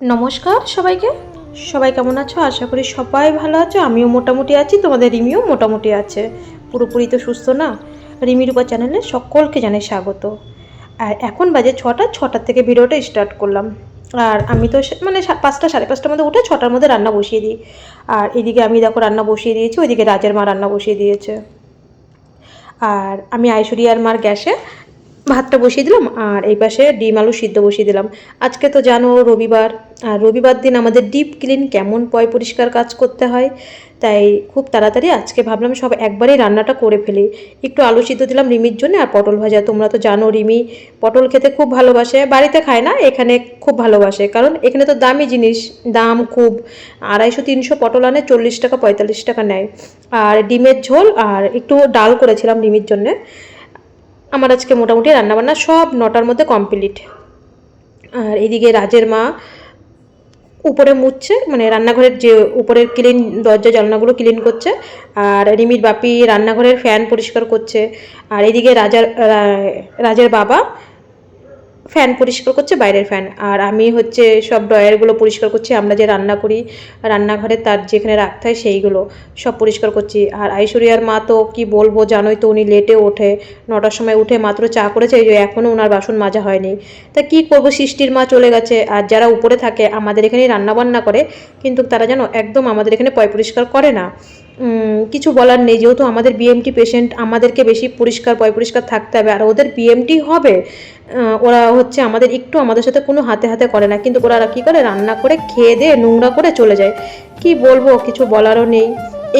নমস্কার সবাইকে। সবাই কেমন আছো? আশা করি সবাই ভালো আছো। আমিও মোটামুটি আছি, তোমাদের রিমিও মোটামুটি আছে। পুরোপুরি তো সুস্থ না? রিমির উপর চ্যানেলে সকলকে জানাই স্বাগত। আর এখন বাজে ছটা, ছটার থেকে ভিডিওটা স্টার্ট করলাম। আর আমি তো মানে পাঁচটা, সাড়ে পাঁচটার মধ্যে উঠে ছটার মধ্যে রান্না বসিয়ে দিই। আর এদিকে আমি দেখো রান্না বসিয়ে দিয়েছি, ওইদিকে রাজের মা রান্না বসিয়ে দিয়েছে। আর আমি আইশ্বরিয়ার মার গ্যাসে ভাতটা বসিয়ে দিলাম আর এই পাশে ডিম আলু সিদ্ধ বসিয়ে দিলাম। আজকে তো জানো রবিবার, আর রবিবার দিন আমাদের ডিপ ক্লিন কেমন পয় পরিষ্কার কাজ করতে হয়, তাই খুব তাড়াতাড়ি আজকে ভাবলাম সব একবারেই রান্নাটা করে ফেলি। একটু আলু সিদ্ধ দিলাম রিমির জন্য আর পটল ভাজা। তোমরা তো জানো রিমি পটল খেতে খুব ভালোবাসে, বাড়িতে খায় না, এখানে খুব ভালোবাসে, কারণ এখানে তো দামি জিনিস, দাম খুব। আড়াইশো তিনশো পটল আনে চল্লিশ টাকা, পঁয়তাল্লিশ টাকা নেয়। আর ডিমের ঝোল, আর একটু ডাল করেছিলাম রিমির জন্যে। আমার আজকে মোটামুটি রান্নাবান্না সব নটার মধ্যে কমপ্লিট। আর এদিকে রাজের মা উপরে মুছছে মানে রান্নাঘরের যে উপরের ক্লিন দরজা জানলাগুলো ক্লিন করছে, আর রিমির বাপি রান্নাঘরের ফ্যান পরিষ্কার করছে। আর এদিকে রাজার রাজের বাবা ফ্যান পরিষ্কার করছে, বাইরের ফ্যান আর আমি হচ্ছে সব ড্রয়ারগুলো পরিষ্কার করছি, আমরা যে রান্না করি, রান্নাঘরে তার যেখানে রাখতে হয় সেইগুলো সব পরিষ্কার করছি। আর ঐশ্বরিয়ার মা তো কি বলব জানোই তো, উনি লেটে ওঠে, নটার সময় উঠে মাত্র চা করেছে, এই যে এখনও ওনার বাসন মাজা হয়নি। তা কি করব, সৃষ্টির মা চলে গেছে। আর যারা উপরে থাকে, আমাদের এখানে রান্নাবান্না করে, কিন্তু তারা যেন একদম আমাদের এখানে পয় পরিষ্কার করে না। কিছু বলার নেই। যেহেতু আমাদের বিএমটি পেশেন্ট আমাদেরকে বেশি পরিষ্কার পয় পরিষ্কার থাকতে হবে। আর ওদের বিএমটি হবে ওরা হচ্ছে আমাদের একটু আমাদের সাথে কোনো হাতে হাতে করে না। কিন্তু ওরা কী করে? রান্না করে, খেয়ে দিয়ে নোংরা করে চলে যায়। কি বলব, কিছু বলারও নেই।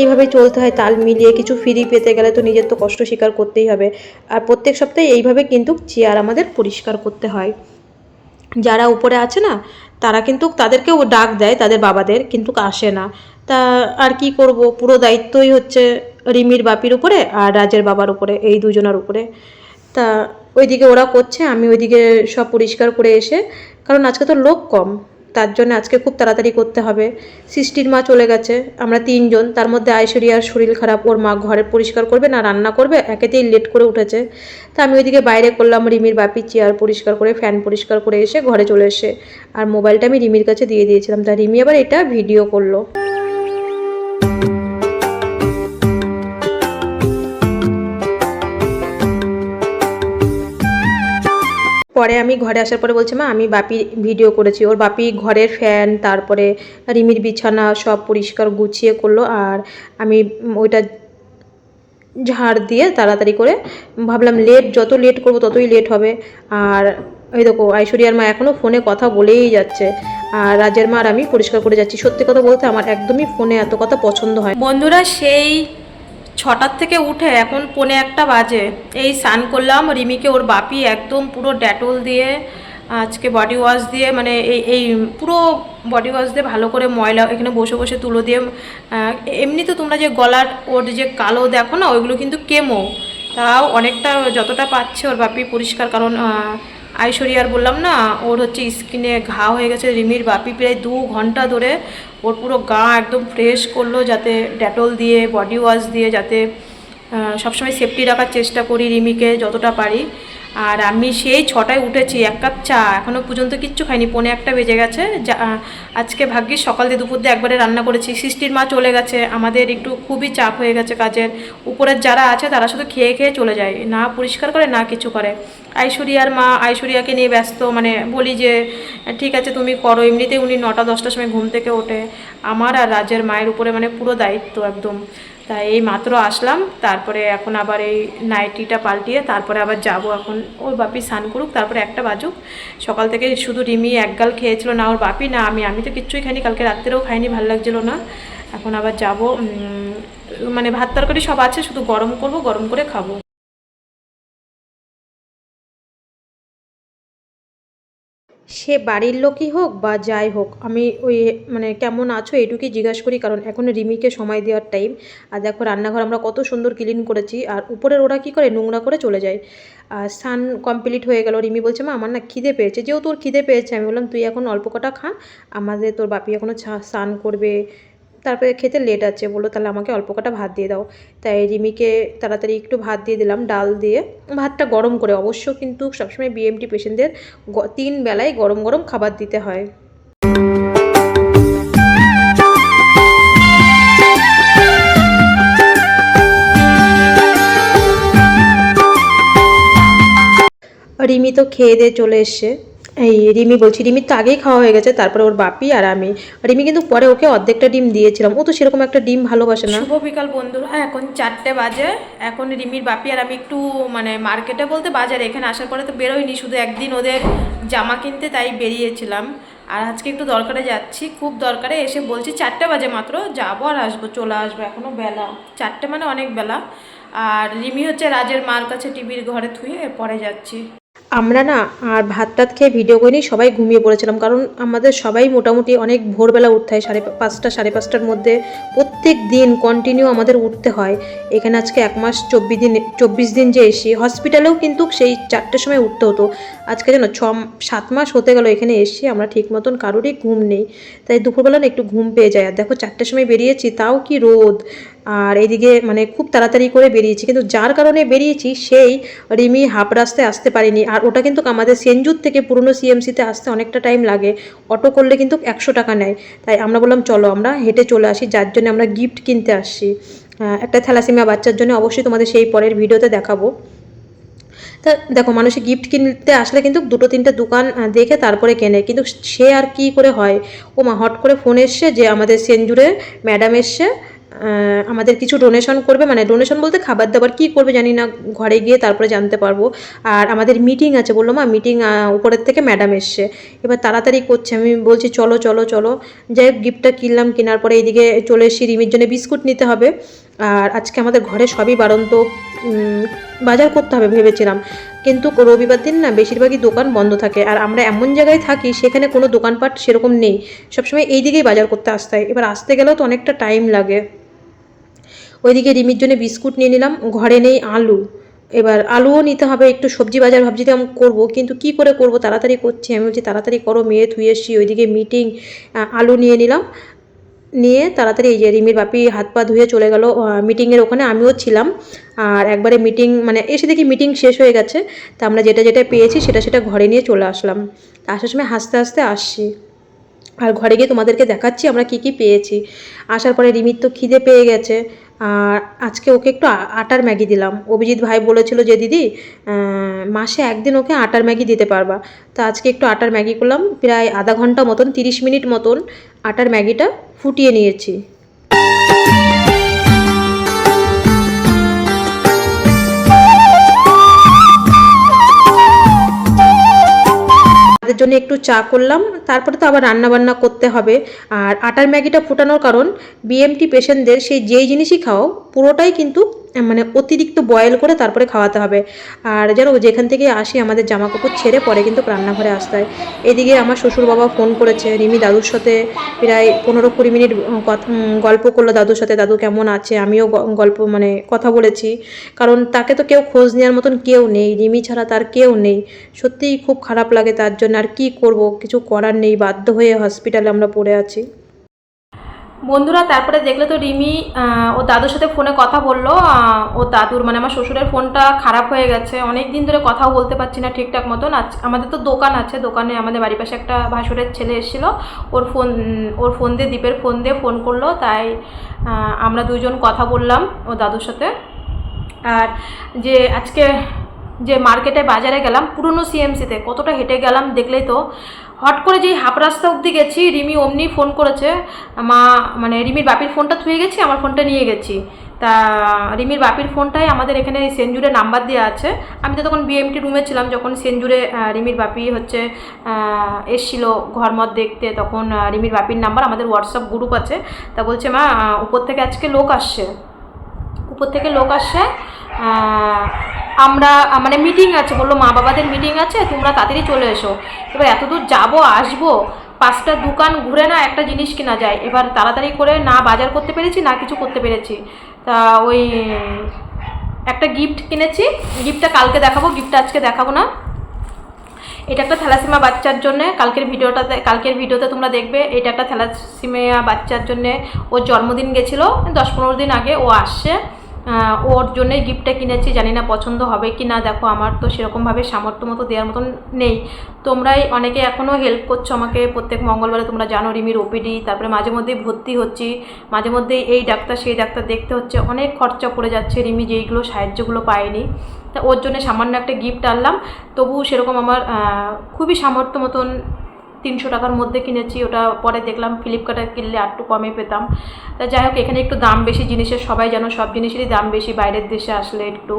এইভাবে চলতে হয়, তাল মিলিয়ে কিছু ফ্রি পেতে গেলে তো নিজের তো কষ্ট স্বীকার করতেই হবে। আর প্রত্যেক সপ্তাহে এইভাবে কিন্তু চেয়ার আমাদের পরিষ্কার করতে হয়। যারা উপরে আছে না, তারা কিন্তু তাদেরকেও ডাক দেয়, তাদের বাবাদের, কিন্তু আসে না। তা আর কি করব? পুরো দায়িত্বই হচ্ছে রিমির বাপির উপরে আর রাজের বাবার উপরে, এই দুজনের উপরে। তা ওইদিকে ওরা করছে, আমি ওইদিকে সব পরিষ্কার করে এসে, কারণ আজকে তো লোক কম, তার জন্য আজকে খুব তাড়াতাড়ি করতে হবে। সৃষ্টির মা চলে গেছে, আমরা তিনজন, তার মধ্যে আইশ্বরিয়ার শরীর খারাপ, ওর মা ঘরে পরিষ্কার করবে না, রান্না করবে, একেতেই লেট করে উঠেছে। তা আমি ওইদিকে বাইরে করলাম, রিমির বাপি চেয়ার পরিষ্কার করে ফ্যান পরিষ্কার করে এসে ঘরে চলে এসে, আর মোবাইলটা আমি রিমির কাছে দিয়ে দিয়েছিলাম। তা রিমি আবার এটা ভিডিও করল। পরে আমি ঘরে আসার পরে বলছে, মা, আমি বাপি ভিডিও করেছি। ওর বাপি ঘরের ফ্যান তারপরে রিমির বিছানা সব পরিষ্কার গুছিয়ে করল আর আমি ওইটা ঝাড় দিয়ে তাড়াতাড়ি করে ভাবলাম লেট যত লেট করব ততই লেট হবে। আর এই দেখো, ঐশ্বরিয়ার মা এখনও ফোনে কথা বলেই যাচ্ছে। আর রাজের মা আর আমি পরিষ্কার করে যাচ্ছি। সত্যি কথা বলতে আমার একদমই ফোনে এত কথা পছন্দ হয় বন্ধুরা, সেই ছটার থেকে উঠে এখন পৌনে একটা বাজে। এই স্নান করলাম, রিমিকে ওর বাপি একদম পুরো ডেটল দিয়ে, আজকে বডি ওয়াশ দিয়ে মানে এই এই পুরো বডি ওয়াশ দিয়ে ভালো করে ময়লা এখানে বসে বসে তুলো দিয়ে এমনি তো তোমরা যে গলার ওর যে কালো দেখো না, ওইগুলো কিন্তু কেমো। তাও অনেকটা যতটা পাচ্ছে ওর বাপি পরিষ্কার, কারণ আইশ্বরিয়ার বললাম না, ওর হচ্ছে স্কিনে ঘা হয়ে গেছে, রিমির বাপি প্রায় দু ঘণ্টা ধরে ওর পুরো গা একদম ফ্রেশ করল যাতে ডেটল দিয়ে বডি ওয়াশ দিয়ে যাতে সবসময় সেফটি রাখার চেষ্টা করি রিমিকে যতটা পারি। আর আমি সেই ছটায় উঠেছি, এক কাপ চা। এখনও পর্যন্ত কিচ্ছু খাইনি, পৌনে একটা বেজে গেছে। যা, আজকে ভাগ্যিস সকাল দিয়ে দুপুর দিয়ে একবারে রান্না করেছি। সৃষ্টির মা চলে গেছে, আমাদের একটু খুবই চাপ হয়ে গেছে কাজের। উপরের যারা আছে তারা শুধু খেয়ে খেয়ে চলে যায়, না পরিষ্কার করে, না কিছু করে। আইশ্বরিয়ার মা আইশ্বরিয়াকে নিয়ে ব্যস্ত মানে বলি যে, ঠিক আছে, তুমি করো। এমনিতেই উনি নটা, দশটার সময় ঘুম থেকে ওঠে। আমার আর রাজের মায়ের উপরে মানে পুরো দায়িত্ব একদম। তাই এই মাত্র আসলাম। তারপরে এখন আবার এই নাইটিটা পাল্টিয়ে তারপরে আবার যাব এখন। ওর বাপি স্নান করুক, তারপরে একটা বাজুক। সকাল থেকে শুধু রিমি একগাল খেয়েছিল না ওর বাপি, না আমি। আমি তো কিচ্ছুই খাইনি, কালকে রাত্রেও খাইনি, ভালো লাগছিল না। এখন আবার যাব মানে ভাত তরকারি সব আছে, শুধু গরম করব, গরম করে খাব। সে বাড়ির লোকই হোক বা যাই হোক, আমি ওই মানে কেমন আছো এটুকুই জিজ্ঞাসা করি, কারণ এখন রিমিকে সময় দেওয়ার টাইম আর দেখো, রান্নাঘর আমরা কত সুন্দর ক্লিন করেছি, আর উপরের ওরা কি করে, নোংরা করে চলে যায়। আর স্নান কমপ্লিট হয়ে গেল, রিমি বলছে, মা, আমার না খিদে পেয়েছে। যেহেতু তোর খিদে পেয়েছে, আমি বললাম, তুই এখন অল্প কটা খা। আমাদের তোর বাপি এখনও স্নান করবে। তারপরে খেতে লেট আছে। বলল, তাহলে আমাকে অল্প কটা ভাত দিয়ে দাও। তাই রিমিকে তাড়াতাড়ি একটু ভাত দিয়ে দিলাম, ডাল দিয়ে। ভাতটা গরম করে, অবশ্য কিন্তু সবসময় বিএমটি পেশেন্টদের তিন বেলায় গরম গরম খাবার দিতে হয়। রিমি তো খেয়ে দিয়ে চলে এসছে। এই রিমি বলছি রিমির তো আগেই খাওয়া হয়ে গেছে, তারপরে ওর বাপি আর আমি। রিমি কিন্তু পরে ওকে অর্ধেকটা ডিম দিয়েছিলাম। ও তো সেরকম একটা ডিম ভালোবাসে না। শুভ বিকাল বন্ধুরা এখন চারটে বাজে। এখন রিমির বাপি আর আমি একটু মানে মার্কেটে বলতে বাজারে। এখানে আসার পরে তো বেরোয়নি শুধু একদিন ওদের জামা কিনতে তাই বেরিয়েছিলাম। আর আজকে একটু দরকারে যাচ্ছি, খুব দরকারে এসে বলছি চারটে বাজে মাত্র, যাব আর আসব, চলে আসব এখনও বেলা। চারটে মানে অনেক বেলা। আর রিমি হচ্ছে রাজের মার কাছে টিভির ঘরে থুয়ে পরে যাচ্ছি। আমরা না আর ভাত টাত খেয়ে ভিডিও করিনি, সবাই ঘুমিয়ে পড়েছিলাম। কারণ আমাদের সবাই মোটামুটি অনেক ভোরবেলা উঠতে হয় সাড়ে পাঁচটা, সাড়ে পাঁচটার মধ্যে প্রত্যেক দিন কন্টিনিউ আমাদের উঠতে হয়। এখানে আজকে এক মাস চব্বিশ দিন চব্বিশ দিন যে এসি হসপিটালেও কিন্তু সেই চারটের সময় উঠতে হতো। আজকে যেন ছ সাত মাস হতে গেল এখানে এসে আমরা ঠিক মতন কারোরই ঘুম নেই। তাই দুপুরবেলা না একটু ঘুম পেয়ে যায়। আর দেখো চারটের সময় বেরিয়েছি, তাও কি রোদ! আর এইদিকে মানে খুব তাড়াতাড়ি করে বেরিয়েছি, কিন্তু যার কারণে বেরিয়েছি সেই রিমি হাফ রাস্তায় আসতে পারিনি। আর ওটা কিন্তু আমাদের সেনজুর থেকে পুরনো সিএমসিতে আসতে অনেকটা টাইম লাগে। অটো করলে কিন্তু একশো টাকা নেয়। তাই আমরা বললাম, চলো আমরা হেঁটে চলে আসি। যার জন্য আমরা গিফট কিনতে আসছি। একটা থ্যালাসিমিয়া বাচ্চার জন্য অবশ্যই তোমাদের সেই পরের ভিডিওতে দেখাবো। তা দেখো, মানুষে গিফট কিনতে আসলে কিন্তু দুটো তিনটে দোকান দেখে তারপরে কেনে। কিন্তু সে আর কি করে হয়? ও মা হট করে ফোন এসছে যে আমাদের সেঞ্জুরে ম্যাডাম এসছে। আমাদের কিছু ডোনেশন করবে। মানে ডোনেশন বলতে খাবার দাবার কি করবে জানি না ঘরে গিয়ে তারপরে জানতে পারব। আর আমাদের মিটিং আছে বলল মা মিটিং উপরের থেকে ম্যাডাম এসছে। এবার তাড়াতাড়ি করছে আমি বলছি চলো চলো চলো। যাই হোক গিফটটা কিনলাম কেনার পরে এইদিকে চলে এসেছি রিমির জন্য বিস্কুট নিতে হবে। আর আজকে আমাদের ঘরে সবই বারন্ত উম, বাজার করতে হবে ভেবেছিলাম। কিন্তু রবিবার দিন না বেশিরভাগই দোকান বন্ধ থাকে। আর আমরা এমন জায়গায় থাকি সেখানে কোনো দোকানপাট সেরকম নেই। সবসময় এই দিকেই বাজার করতে আসতে হয়। এবার আসতে গেলেও তো অনেকটা টাইম লাগে। ওইদিকে রিমির জন্য বিস্কুট নিয়ে নিলাম, ঘরে নেই আলু। এবার আলুও নিতে হবে, একটু সবজি বাজার ভাবছিলাম করব, কিন্তু কি করে করব, তাড়াতাড়ি করছি। আমি বলছি, তাড়াতাড়ি করো মেয়ে, ধুয়ে এসছি। ওইদিকে মিটিং আলু নিয়ে নিলাম। নিয়ে তাড়াতাড়ি এই যে রিমির বাপি হাত পা ধুয়ে চলে গেল মিটিংয়ের ওখানে। আমিও ছিলাম। আর একবারে মিটিং মানে এসে দেখি মিটিং শেষ হয়ে গেছে। তা আমরা যেটা যেটা পেয়েছি, সেটা সেটা ঘরে নিয়ে চলে আসলাম। আসার সময় হাসতে হাসতে আসছি। আর ঘরে গিয়ে তোমাদেরকে দেখাচ্ছি আমরা কি কি পেয়েছি। আসার পরে রিমির তো খিদে পেয়ে গেছে। আর আজকে ওকে একটু আটার ম্যাগি দিলাম। অভিজিৎ ভাই বলেছিল যে, দিদি মাসে একদিন ওকে আটার ম্যাগি দিতে পারবা। তো আজকে একটু আটার ম্যাগি করলাম। প্রায় আধা ঘণ্টা মতন, তিরিশ মিনিট মতন আটার ম্যাগিটা ফুটিয়ে নিয়েছি। তাদের জন্য একটু চা করলাম, তারপরে তো আবার রান্না বান্না করতে হবে। আর আটার ম্যাগিটা ফোটানোর কারণ বিএমটি পেশেন্টদের সেই যেই জিনিসই খাও, পুরোটাই কিন্তু মানে অতিরিক্ত বয়েল করে তারপরে খাওয়াতে হবে। আর যেন যেখান থেকে আসি আমাদের জামা কাপড় ছেড়ে পরে কিন্তু রান্নাঘরে আসতে হয়। এদিকে আমার শ্বশুর বাবা ফোন করেছে, রিমি, দাদুর সাথে প্রায় পনেরো কুড়ি মিনিট গল্প করল দাদুর সাথে, দাদু কেমন আছে? আমিও গল্প মানে কথা বলেছি। কারণ তাকে তো কেউ খোঁজ নেওয়ার মতন কেউ নেই, রিমি ছাড়া তার কেউ নেই। সত্যিই খুব খারাপ লাগে তার জন্য, আর কি করব? কিছু করার নেই, বাধ্য হয়ে হসপিটালে আমরা পড়ে আছি। বন্ধুরা, তারপরে দেখলে তো রিমি ও দাদুর সাথে ফোনে কথা বলল। ও দাদুর মানে আমার শ্বশুরের ফোনটা খারাপ হয়ে গেছে। অনেক দিন ধরে কথাও বলতে পারছি না ঠিকঠাক মতন। আজ- আমাদের তো দোকান আছে, দোকানে আমাদের বাড়ির পাশে একটা ভাসুরের ছেলে এসেছিল। ওর ফোন ওর ফোন দিয়ে দ্বীপের ফোন দিয়ে ফোন করল। তাই আমরা দুজন কথা বললাম ও দাদুর সাথে। আর যে আজকে যে মার্কেটে বাজারে গেলাম, পুরনো সিএমসিতে কতটা হেঁটে গেলাম দেখলেই তো হট করে যেই হাফ রাস্তা অবধি গেছি রিমি অমনি ফোন করেছে মা মানে রিমির বাপির ফোনটা থুয়ে গেছি আমার ফোনটা নিয়ে গেছি। তা রিমির বাপির ফোনটাই আমাদের এখানে সেনজুরে নাম্বার দেওয়া আছে। আমি তো তখন বিএমটি রুমে ছিলাম যখন সেনজুরে আহ, রিমির বাপি হচ্ছে এসছিল ঘরমত দেখতে তখন রিমির বাপির নাম্বার আমাদের হোয়াটসঅ্যাপ গ্রুপ আছে। তা বলছে মা উপর থেকে আজকে লোক আসছে। উপর থেকে লোক আসছে আমরা মানে মিটিং আছে, বলল মা বাবাদের মিটিং আছে, তোমরা তাড়াতাড়ি চলে এসো। এবার এত দূর যাব, আসব, পাঁচটা দোকান ঘুরে না একটা জিনিস কেনা যায়। এবার তাড়াতাড়ি করে না বাজার করতে পেরেছি, না কিছু করতে পেরেছি। তা ওই একটা গিফট কিনেছি গিফটটা কালকে দেখাবো গিফটটা আজকে দেখাবো না। এটা একটা থ্যালাসিমা বাচ্চার জন্য, কালকের ভিডিওটাতে, কালকের ভিডিওতে তোমরা দেখবে, এটা একটা থ্যালাসিমিয়া বাচ্চার জন্য। ওর জন্মদিন গেছিল, দশ পনেরো দিন আগে ও আসছে। ওর জন্যই গিফটটা কিনেছি, জানি না পছন্দ হবে কি না। দেখো, আমার তো সেরকমভাবে সামর্থ্য মতো দেওয়ার মতন নেই। তোমরাই অনেকে এখনও হেল্প করছ আমাকে প্রত্যেক মঙ্গলবারে, তোমরা জানো রিমির ওপিডি তারপরে মাঝে মধ্যেই ভর্তি হচ্ছি। মাঝে মধ্যেই এই ডাক্তার, সেই ডাক্তার দেখতে হচ্ছে, অনেক খরচা পড়ে যাচ্ছে রিমি, যেইগুলো সাহায্যগুলো পায়নি। তা ওর জন্য সামান্য একটা গিফট আনলাম তবু সেরকম আমার খুবই সামর্থ্য মতন তিনশো টাকার মধ্যে কিনেছি, ওটা পরে দেখলাম ফ্লিপকার্টে কিনলে আর একটু কমে পেতাম। তা যাই হোক, এখানে একটু দাম বেশি জিনিসের, সবাই যেন সব জিনিসেরই দাম বেশি, বাইরের দেশে আসলে একটু।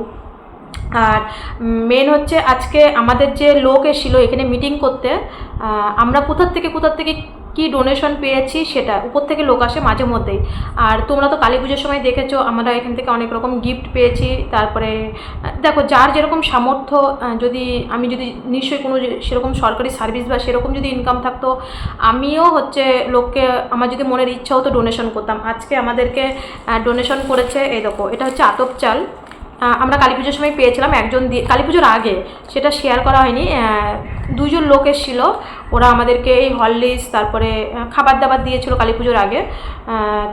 আর মেন হচ্ছে আজকে আমাদের যে লোক এসেছিল এখানে মিটিং করতে আমরা কোথার থেকে কোথার থেকে কি ডোনেশন পেয়েছি সেটা, উপর থেকে লোক আসে মাঝে মধ্যেই। আর তোমরা তো কালী পুজোর সময় দেখেছ, আমরা এখান থেকে অনেক রকম গিফট পেয়েছি, তারপরে, দেখো, যার যেরকম সামর্থ্য যদি আমি যদি নিশ্চয়ই কোনো সেরকম সরকারি সার্ভিস বা সেরকম যদি ইনকাম থাকতো, আমিও হচ্ছে লোককে, আমার যদি মনের ইচ্ছা হতো ডোনেশন করতাম। আজকে আমাদেরকে ডোনেশন করেছে, এই দেখো, এটা হচ্ছে আতপ চাল। আমরা কালী পুজোর সময় পেয়েছিলাম একজন দিয়ে কালী পুজোর আগে। সেটা শেয়ার করা হয়নি। দুজন লোক এসেছিল। ওরা আমাদেরকে এই হরলিক্স তারপরে খাবার দাবার দিয়েছিল কালী পুজোর আগে।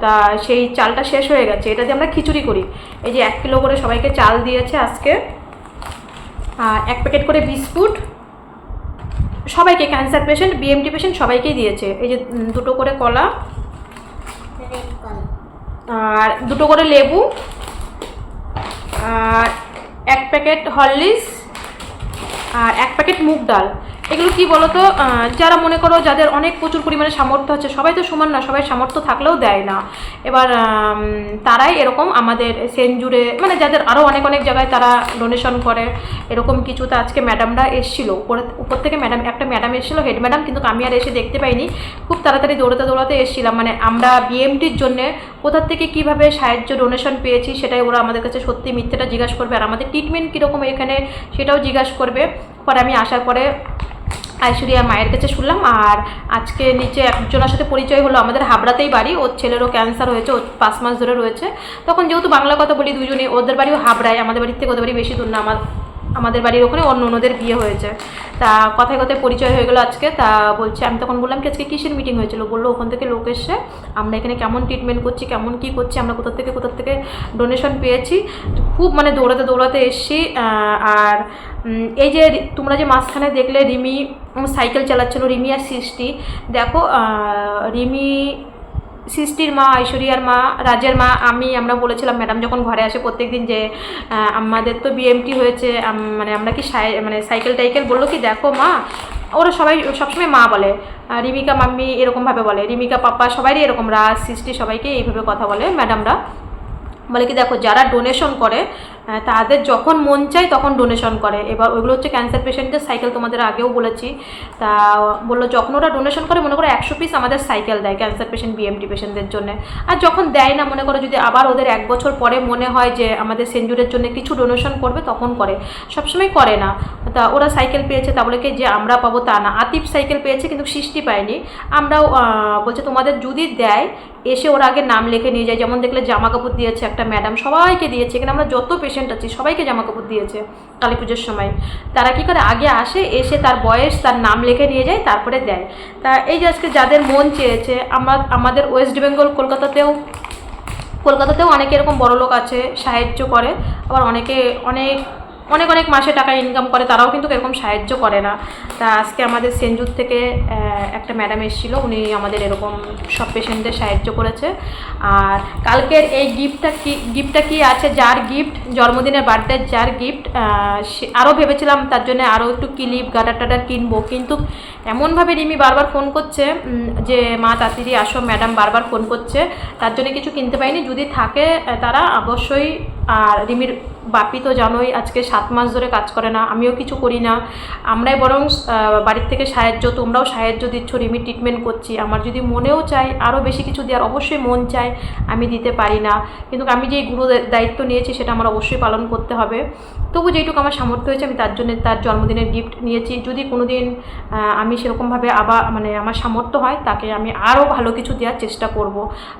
তা সেই চালটা শেষ হয়ে গেছে। এটা দিয়ে আমরা খিচুড়ি করি। এই যে এক কিলো করে সবাইকে চাল দিয়েছে আজকে। আর এক প্যাকেট করে বিস্কুট। সবাইকে ক্যান্সার পেশেন্ট বিএমটি পেশেন্ট সবাইকেই দিয়েছে। এই যে দুটো করে কলা। আর দুটো করে লেবু। আর এক প্যাকেট হরলিক্স আর এক প্যাকেট মুগ ডাল। এগুলো কি বলো তো যারা মনে করো যাদের অনেক প্রচুর পরিমাণে সামর্থ্য আছে, সবাই তো সমান না, সবাই সামর্থ্য থাকলেও দেয় না। এবার তারাই এরকম আমাদের সেনজুরে মানে যাদের আরও অনেক অনেক জায়গায় তারা ডোনেশন করে, এরকম কিছু তো আজকে ম্যাডামরা এসেছিল। উপরে, উপর থেকে ম্যাডাম একটা ম্যাডাম এসেছিল হেড ম্যাডাম কিন্তু আমি আর এসে দেখতে পাইনি। খুব তাড়াতাড়ি দৌড়াতে দৌড়াতে এসেছিলাম। মানে আমরা বিএমটির জন্য কোথার থেকে কীভাবে সাহায্য ডোনেশন পেয়েছি, সেটাই ওরা আমাদের কাছে সত্যি মিথ্যেটা জিজ্ঞাসা করবে। আর আমাদের ট্রিটমেন্ট কীরকম এখানে, সেটাও জিজ্ঞাসা করবে। পরে আমি আসার পরে ঐশ্বরিয়া মায়ের কাছে শুনলাম, আর আজকে নিচে একজনের সাথে পরিচয় হলো। আমাদের হাবড়াতেই বাড়ি, ওর ছেলেরও ক্যান্সার হয়েছে ওর পাঁচ মাস ধরে রয়েছে। তখন যেহেতু বাংলা কথা বলি দুজনে ওদের বাড়িও হাবড়ায়, আমাদের বাড়ির থেকে ওদের বাড়ি বেশি দূর না, আমার আমাদের বাড়ির ওখানে অন্য অন্যদের বিয়ে হয়েছে। তা কথায় কথায় পরিচয় হয়ে গেলো আজকে। তা বলছে, আমি তখন বললাম কি, আজকে কিসের মিটিং হয়েছিল? বলল, ওখান থেকে লোক এসে আমরা এখানে কেমন ট্রিটমেন্ট করছি, কেমন কি করছি, আমরা কোথা থেকে কোথা থেকে ডোনেশন পেয়েছি। খুব মানে দৌড়াতে দৌড়াতে এসছি আর এই যে তোমরা যে মাঝখানে দেখলে রিমি সাইকেল চালাচ্ছিল, রিমি আর সৃষ্টি। দেখো রিমি সৃষ্টির মা, ঐশ্বরিয়ার মা, রাজের মা, আমি, আমরা বলেছিলাম ম্যাডাম যখন ঘরে আসে প্রত্যেক দিন যে আমাদের তো বিএমটি হয়েছে মানে আমরা কি মানে সাইকেল টাইকেল বলল কি, দেখো মা। ওরা সবাই, সবসময় মা বলে। রিমিকা মাম্মি এরকমভাবে বলে। রিমিকা পাপ্পা সবারই এরকম রাজ, সৃষ্টি সবাইকে এইভাবে কথা বলে ম্যাডামরা। বলে কি, দেখো, যারা ডোনেশন করে তাদের যখন মন চায় তখন ডোনেশন করে। এবার ওইগুলো হচ্ছে ক্যান্সার পেশেন্টের সাইকেল তোমাদের আগেও বলেছি। তা বলল, যখন ওরা ডোনেশন করে, মনে করো একশো পিস আমাদের সাইকেল দেয় ক্যান্সার পেশেন্ট বিএমটি পেশেন্টদের জন্য। আর যখন দেয় না, মনে করো যদি আবার ওদের এক বছর পরে মনে হয় যে আমাদের সেঞ্জুরের জন্য কিছু ডোনেশন করবে, তখন করে। সবসময় করে না। তা ওরা সাইকেল পেয়েছে, তা বলে কি, যে আমরা পাবো তা না। আতিফ সাইকেল পেয়েছে, কিন্তু সৃষ্টি পায়নি। আমরাও বলছে তোমাদের যদি দেয়, এসে ওরা আগে নাম লিখে নিয়ে যায়। যেমন দেখলে জামা কাপড় দিয়েছে একটা ম্যাডাম সবাইকে দিয়েছে। এখানে আমরা যত পেশেন্ট আছি, সবাইকে জামা কাপড় দিয়েছে কালী পুজোর সময়। তারা কি করে, আগে আসে, এসে তার বয়স, তার নাম লিখে নিয়ে যায়, তারপরে দেয়। তা এই যে আজকে যাদের মন চেয়েছে, আমার, আমাদের ওয়েস্ট বেঙ্গল কলকাতাতেও কলকাতাতেও অনেক এরকম বড় লোক আছে, সাহায্য করে, আবার অনেকে, অনেক অনেক অনেক মাসে টাকা ইনকাম করে, তারাও কিন্তু এরকম সাহায্য করে না। তা আজকে আমাদের সেনজুর থেকে একটা ম্যাডাম এসেছিল, উনি আমাদের এরকম সব পেশেন্টদের সাহায্য করেছে। আর কালকের এই গিফটটা কি গিফটটা কি আছে? যার গিফট জন্মদিনের বার্থডে যার গিফট সে আরও ভেবেছিলাম তার জন্য আরও একটু ক্লিপ গাটার টাটার কিনবো, কিন্তু এমনভাবে রিমি বারবার ফোন করছে যে, মা, তাড়াতাড়ি আসো ম্যাডাম বারবার ফোন করছে। তার জন্য কিছু কিনতে পারিনি। যদি থাকে তারা অবশ্যই, আর রিমির বাপি তো জানোই আজকে সাত মাস ধরে কাজ করে না, আমিও কিছু করি না। আমরাই বরং বাড়ির থেকে সাহায্য, তোমরাও সাহায্য দিচ্ছ, রিমি ট্রিটমেন্ট করছি। আমার যদি মনেও চাই আরও বেশি কিছু দেওয়ার, অবশ্যই মন চাই আমি দিতে পারি না। কিন্তু আমি যে গুরু দায়িত্ব নিয়েছি সেটা আমার অবশ্যই পালন করতে হবে। তবু যেটুকু আমার সামর্থ্য হয়েছে, আমি তার জন্য তার জন্মদিনের গিফট নিয়েছি। যদি কোনো দিন আমি সেরকমভাবে আবার মানে আমার সামর্থ্য হয়, তাকে আমি আরও ভালো কিছু দেওয়ার চেষ্টা করব।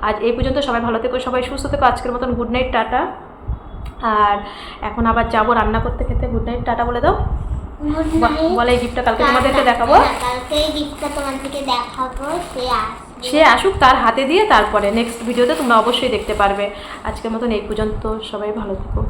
আজ এই পর্যন্ত সবাই ভালো থেকো, সবাই সুস্থ থেকো। আজকের মতন গুড নাইট টাটা। আর এখন আবার যাব রান্না করতে খেতে। গুড নাইট টাটা বলে দাও। বলে এই গিফটটা কালকে তোমাদেরকে দেখাবো। কালকে এই গিফটটা তোমাদেরকে দেখাবো। সে সে আসুক তার হাতে দিয়ে তারপরে নেক্সট ভিডিওতে তোমরা অবশ্যই দেখতে পারবে। আজকের মতন এই পর্যন্ত। সবাই ভালো থেকো।